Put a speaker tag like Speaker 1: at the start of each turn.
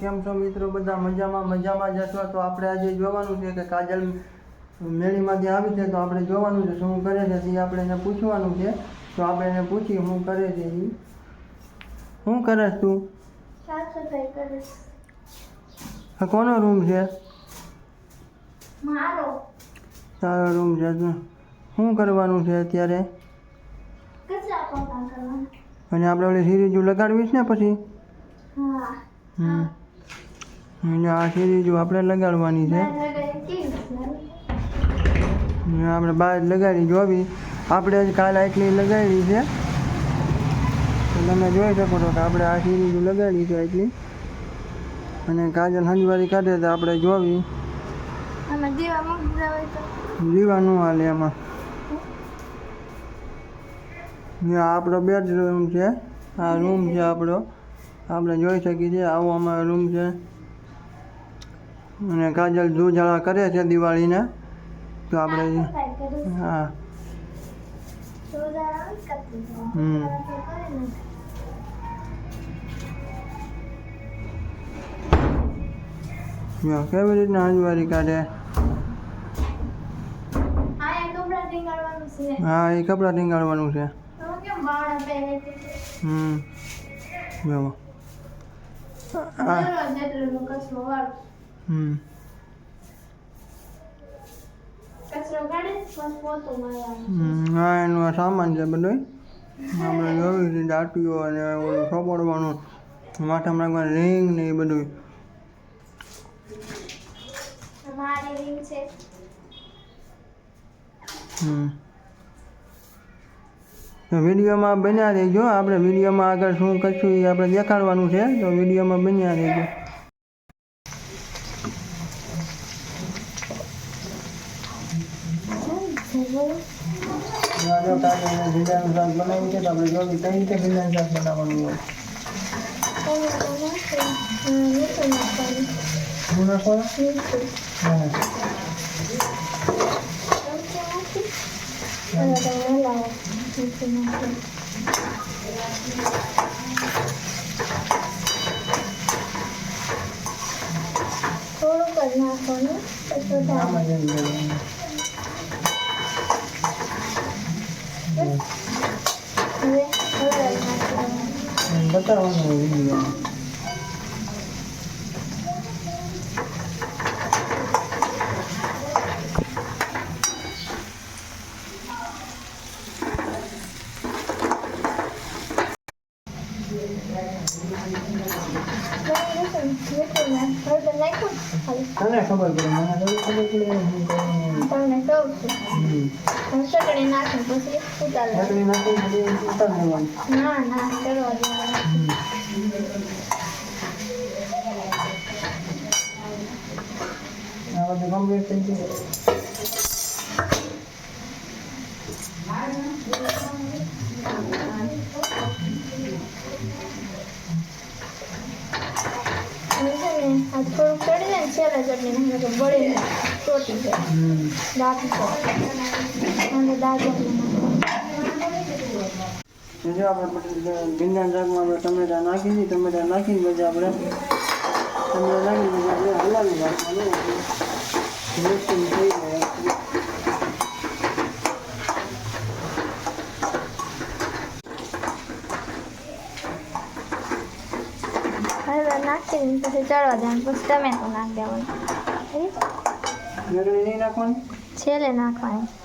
Speaker 1: કેમ છો મિત્રો? બધા મજામાં? મજામાં જશો તો આપણે આજે જોવાનું છે કે કાજલ મેળીમાંથી આવી છે તો આપણે જોવાનું છે શું કરે છે તે આપણે એને પૂછવાનું છે. તો આપણે એને પૂછી શું કરે છે એ શું કરે છે તું આ કોનો રૂમ છે?
Speaker 2: મારો.
Speaker 1: તારો રૂમ છે શું કરવાનું છે અત્યારે? અને આપણે ઓલી સિરીઝ લગાડવીશ ને પછી?
Speaker 2: હા.
Speaker 1: હમ. આ જો આપણે લગાડવાની છે. આપણે બહાર લગાડી જોવી. આપણે જ કાલ આટલી લગાડી છે. તમે જોઈ શકો છો કે આપણે આ સિરીઝ લગાડી છે આટલી. અને કાજલ હંજવારી કાઢે તો આપણે જોવી.
Speaker 2: જીવાનું દીવા
Speaker 1: ન હાલે એમાં આપણો બેડરૂમ છે. આ રૂમ છે આપણો. આપણે જોઈ શકીએ છીએ આવો અમારો રૂમ છે. અને કાજલ ધૂળઝાળા કરે છે દિવાળીને. તો આપણે હા. હમ. કેવી રીતના હંજવારી કાઢે? હા એ કપડાં ટીંગાડવાનું છે. હમ. જો. હમ. આ એનું સામાન છે બધું આપણે જોયું છે દાંટીઓ અને ઓલું સોપડવાનું માથામાં રાખવાનું રિંગ ને એ બધું તો વિડીયોમાં બન્યા રહેજો. આપણે વિડીયોમાં આગળ શું કરશું એ આપણે દેખાડવાનું છે. તો વિડીયોમાં બન્યા રહેજો. ભીંડાનું શાક બનાવ્યું છે તો આપણે જોયું કઈ રીતે ભીંડાનું શાક બનાવવાનું હોય શું નાખવાનું હા
Speaker 2: થોડુંક જ પછી
Speaker 1: બતાવવાનું હોય તને ખબર પડે મને થોડી ખબર પડે કરવાનું
Speaker 2: તમને કહું છું હું ના ના કરવા દેવાનું
Speaker 1: આ
Speaker 2: હું છે ને આ થોડુંક ચડી જાય ને છેલ્લે ચટણી નાખે તો ચોટી જાય.
Speaker 1: હમ.
Speaker 2: દાંત પર અને દાળ
Speaker 1: જો આપણે ભીંડા શાકમાં આપણે ટમેટા નાખી ટમેટા નાખીને પછી આપણે ટમેટા નાખીને પછી આપણે હલાવી જાય
Speaker 2: નાખીને પછી ચડવા દેવાનું પછી ટમેટું નાખી દેવાનું. છેલ્લે નાખવાની.